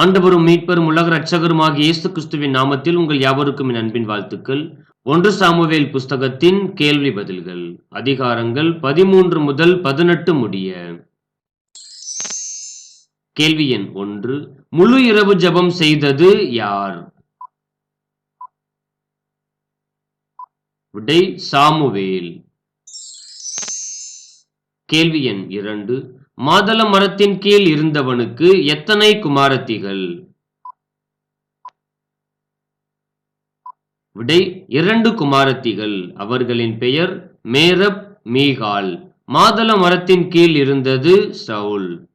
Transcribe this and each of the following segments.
ஆண்டவரும் மீட்பரும் உலக ரட்சகருமாகிய இயேசு கிறிஸ்துவின் நாமத்தில் உங்கள் யாவருக்கும் என் அன்பின் வாழ்த்துக்கள். ஒன்று சாமுவேல் புஸ்தகத்தின் கேள்வி பதில்கள். அதிகாரங்கள் பதிமூன்று முதல் பதினெட்டு முடிய. கேள்வி எண் ஒன்று. முழு இரவு ஜெபம் செய்தது யார்? விடை சாமுவேல். கேள்வி எண் இரண்டு. மாதள மரத்தின் கீழ் இருந்தவனுக்கு எத்தனை குமாரத்திகள்? விடை இரண்டு குமாரத்திகள். அவர்களின் பெயர் மேரப் மீகால் மாதள மரத்தின் கீழ் இருந்தது சவுல்.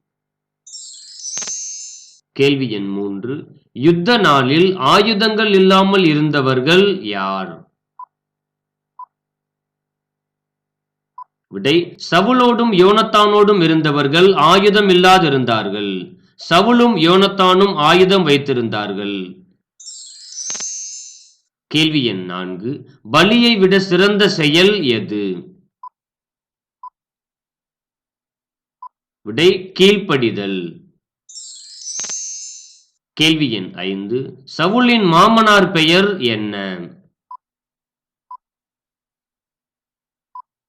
கேள்வி எண் மூன்று. யுத்த நாளில் ஆயுதங்கள் இல்லாமல் இருந்தவர்கள் யார்? விடை சவுலோடும் யோனத்தானோடும் இருந்தவர்கள் ஆயுதம் இல்லாதிருந்தார்கள். சவுலும் யோனத்தானும் ஆயுதம் வைத்திருந்தார்கள். கேள்வி எண் நான்கு பலியை விட சிறந்த செயல் எது? விடை கீழ்ப்படிதல். கேள்வி எண் ஐந்து சவுலின் மாமனார் பெயர் என்ன?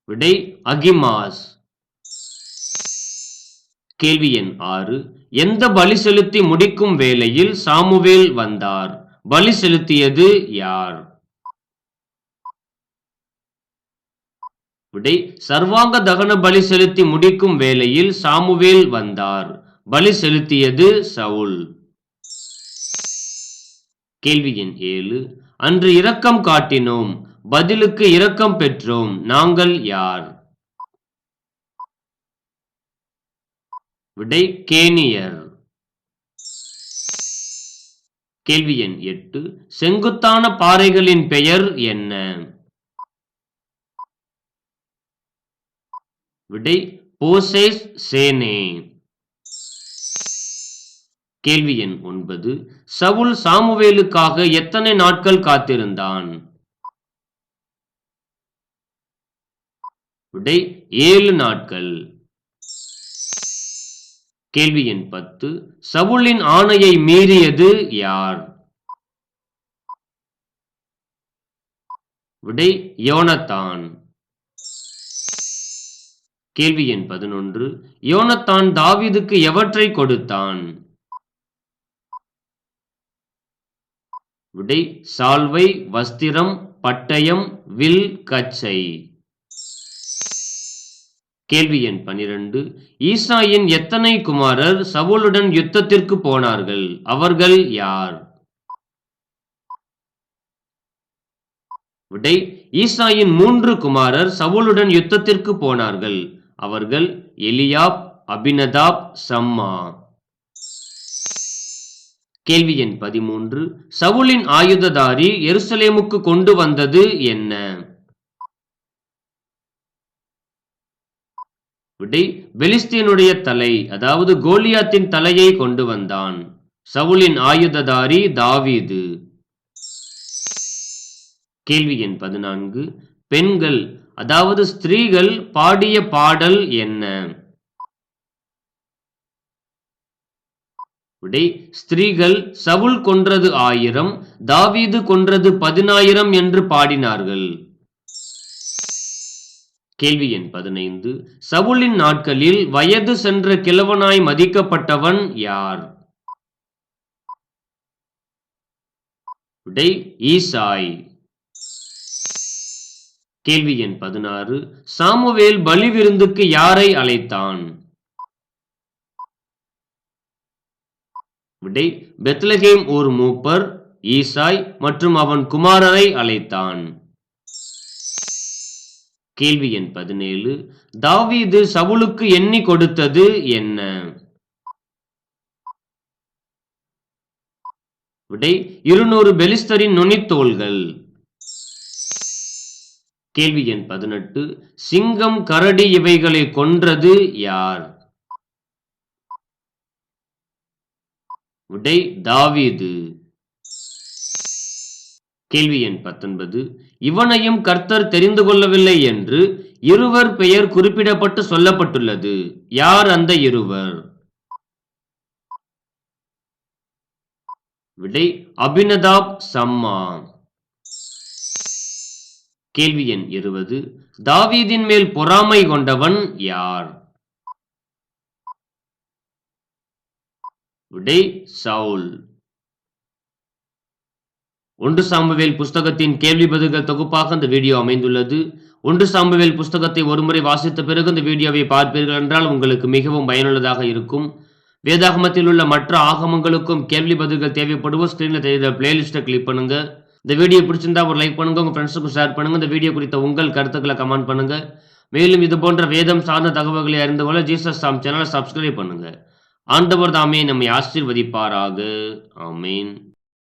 விடை அகிமாஸ். கேள்வி எண் ஆறு. எந்த பலி செலுத்தி முடிக்கும் வேளையில் சாமுவேல் வந்தார்? பலி செலுத்தியது யார்? விடை சர்வாங்க தகன பலி செலுத்தி முடிக்கும் வேளையில் சாமுவேல் வந்தார். பலி செலுத்தியது சவுல். கேள்வி எண் ஏழு. அன்று இரக்கம் காட்டினோம். பதிலுக்கு இரக்கம் பெற்றோம். நாங்கள் யார்? விடை கேனியர் கேள்வி எண் எட்டு. செங்குத்தான பாறைகளின் பெயர் என்ன? விடை போசேஸ் சேனே. கேள்வி எண் ஒன்பது. சவுல் சாமுவேலுக்காக எத்தனை நாட்கள் காத்திருந்தான்? விடை ஏழு நாட்கள். கேள்வி எண் பத்து. சவுலின் ஆணையை மீறியது யார்? விடை யோனத்தான். கேள்வி எண் பதினொன்று. யோனத்தான் தாவீதுக்கு எவற்றை கொடுத்தான்? விடை சால்வை வஸ்திரம் பட்டயம் வில் கச்சை. கேள்வி எண் பனிரெண்டு. ஈசாயின் எத்தனை குமாரர் சவுலுடன் யுத்தத்திற்கு போனார்கள்? அவர்கள் யார்? விடை ஈசாயின் மூன்று குமாரர் சவுலுடன் யுத்தத்திற்கு போனார்கள். அவர்கள் எலியாப் அபினதாப் சம்மா. கேள்வி எண் பதிமூன்று. சவுலின் ஆயுததாரி எருசலேமுக்கு கொண்டு வந்தது என்ன? விடை பெலிஸ்தீனுடைய தலை அதாவது கோலியாத்தின் தலையை கொண்டு வந்தான். சவுலின் ஆயுததாரி தாவீது. கேள்வி எண் பதினான்கு. பெண்கள் அதாவது ஸ்திரீகள் பாடிய பாடல் என்ன? விடை ஸ்திரீகள் சவுல் கொன்றது ஆயிரம் தாவீது கொன்றது பதினாயிரம் என்று பாடினார்கள். கேள்வி எண் பதினைந்து. சவுலின் நாட்களில் வயது சென்ற கிழவனாய் மதிக்கப்பட்டவன் யார்? விடை ஈசாய். கேள்வி எண் பதினாறு. சாமுவேல் பலி விருந்துக்கு யாரை அழைத்தான்? விடை பெத்லகேம் ஒரு மூப்பர் ஈசாய் மற்றும் அவன் குமாரரை அழைத்தான். கேள்வி எண் பதினேழு. தாவீது சவுலுக்கு எண்ணி கொடுத்தது என்ன? விடை இருநூறு பெலிஸ்தரின் நுனித்தோள்கள். கேள்வி எண் பதினெட்டு. சிங்கம் கரடி இவைகளை கொன்றது யார்? விடை தாவீது. கேள்வி எண் பத்தொன்பது. இவனையும் கர்த்தர் தெரிந்து கொள்ளவில்லை என்று இருவர் பெயர் குறிப்பிடப்பட்டு சொல்லப்பட்டுள்ளது. யார் அந்த இருவர்? விடை அபினதாப் சம்மா. கேள்வி எண் இருபது. தாவீதின் மேல் பொறாமை கொண்டவன் யார்? விடை சவுல். ஒன்று சாம்புவேல் புஸ்தகத்தின் கேள்வி பதில்கள் தொகுப்பாக இந்த வீடியோ அமைந்துள்ளது. ஒன்று சாம்புவேல் புஸ்தகத்தை ஒருமுறை வாசித்த பிறகு இந்த வீடியோவை பார்ப்பீர்கள் என்றால் உங்களுக்கு மிகவும் பயனுள்ளதாக இருக்கும். வேதாகமத்தில் உள்ள மற்ற ஆகமங்களுக்கும் கேள்வி பதில்கள் தேவைப்படுவோம் ஸ்க்ரீனில் தெரியுற பிளேலிஸ்ட்டை கிளிக் பண்ணுங்க. இந்த வீடியோ பிடிச்சிருந்தா ஒரு லைக் பண்ணுங்க உங்க ஃப்ரெண்ட்ஸுக்கும் ஷேர் பண்ணுங்க. இந்த வீடியோ குறித்த உங்கள் கருத்துக்களை கமெண்ட் பண்ணுங்க. மேலும் இது போன்ற வேதம் சார்ந்த தகவல்களை அறிந்து கொள்ள ஜீசஸ் சாம் சேனலை சப்ஸ்கிரைப் பண்ணுங்க. ஆண்டவர் தாமே நம்மை ஆசீர்வதிப்பாராக. ஆமீன்.